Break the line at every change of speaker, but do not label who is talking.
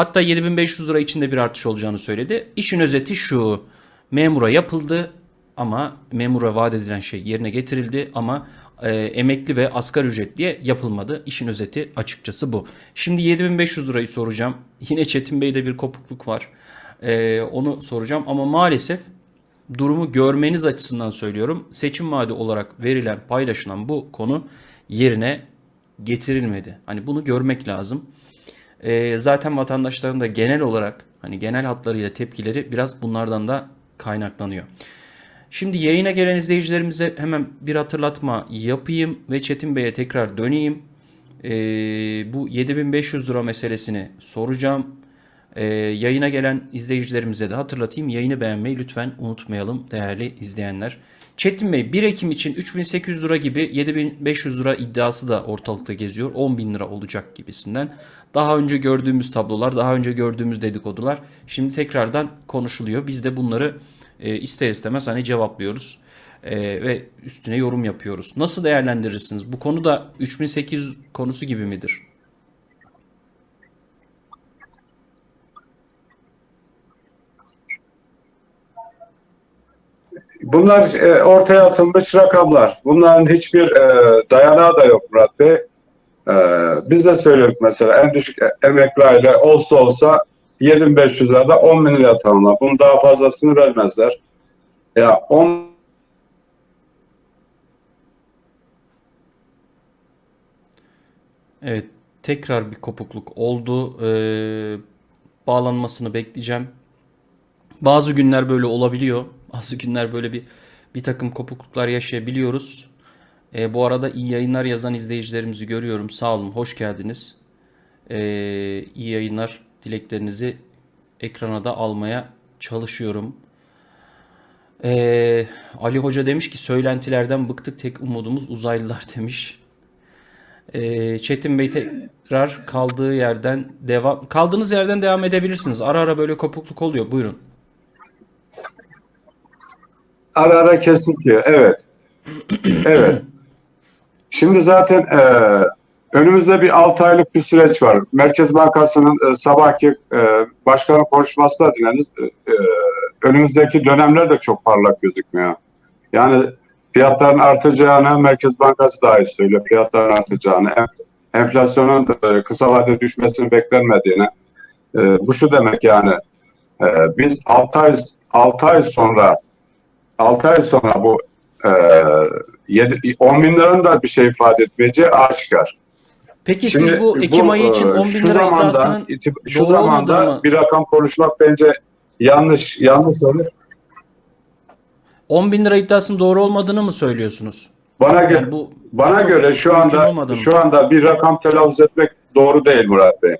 Hatta 7500 lira içinde bir artış olacağını söyledi. İşin özeti şu. Memura yapıldı ama memura vaat edilen şey yerine getirildi ama e, emekli ve asgari ücretliye yapılmadı. İşin özeti açıkçası bu. Şimdi 7500 lirayı soracağım. Yine Çetin Bey'de bir kopukluk var. E, onu soracağım ama maalesef durumu görmeniz açısından söylüyorum. Seçim vaadi olarak verilen, paylaşılan bu konu yerine getirilmedi. Hani bunu görmek lazım. Ee, zaten vatandaşların da genel olarak hani genel hatlarıyla tepkileri biraz bunlardan da kaynaklanıyor. Şimdi yayına gelen izleyicilerimize hemen bir hatırlatma yapayım ve Çetin Bey'e tekrar döneyim. Ee, bu 7500 lira meselesini soracağım. Ee, yayına gelen izleyicilerimize de hatırlatayım. Yayını beğenmeyi lütfen unutmayalım değerli izleyenler. Çetin Bey 1 Ekim için 3800 lira gibi 7500 lira iddiası da ortalıkta geziyor. 10.000 lira olacak gibisinden. Daha önce gördüğümüz tablolar, daha önce gördüğümüz dedikodular şimdi tekrardan konuşuluyor. Biz de bunları e, ister istemez hani cevaplıyoruz e, ve üstüne yorum yapıyoruz. Nasıl değerlendirirsiniz? Bu konu da 3800 konusu gibi midir?
Bunlar e, ortaya atılmış rakamlar. Bunların hiçbir e, dayanağı da yok Murat Bey. E, biz de söylüyoruz mesela en düşük emekli aile olsa olsa 7500 lirada 10 bin lira tanımlar. Bunun daha fazlasını vermezler. Ya 10
Evet, tekrar bir kopukluk oldu. Ee, bağlanmasını bekleyeceğim. Bazı günler böyle olabiliyor. Bazı günler böyle bir bir takım kopukluklar yaşayabiliyoruz. Ee, bu arada iyi yayınlar yazan izleyicilerimizi görüyorum. Sağ olun, hoş geldiniz. Ee, iyi yayınlar dileklerinizi ekrana da almaya çalışıyorum. Ee, Ali Hoca demiş ki söylentilerden bıktık tek umudumuz uzaylılar demiş. Ee, Çetin Bey tekrar kaldığı yerden devam kaldığınız yerden devam edebilirsiniz. Ara ara böyle kopukluk oluyor. Buyurun.
Ara ara kesintiyor. Evet. Evet. Şimdi zaten e, önümüzde bir 6 aylık bir süreç var. Merkez Bankası'nın e, sabahki e, başkanın konuşması da dinlediniz. E, e, önümüzdeki dönemler de çok parlak gözükmüyor. Yani fiyatların artacağını Merkez Bankası dahi söylüyor. Fiyatların artacağını, enf- enflasyonun e, kısa vadede düşmesini beklenmediğini. E, bu şu demek yani e, biz 6 ay 6 ay sonra 6 ay sonra bu e, 7, 10 bin liranın da bir şey ifade etmeyeceği aşikar.
Peki siz bu Ekim ayı için
e,
10 bin
şu
lira iddiasının
şu zamanda
mı-
bir rakam konuşmak bence yanlış yanlış olur.
10 bin lira iddiasının doğru olmadığını mı söylüyorsunuz?
Bana göre
Yani bu
bana göre şu anda şu anda bir rakam telaffuz etmek doğru değil Murat Bey.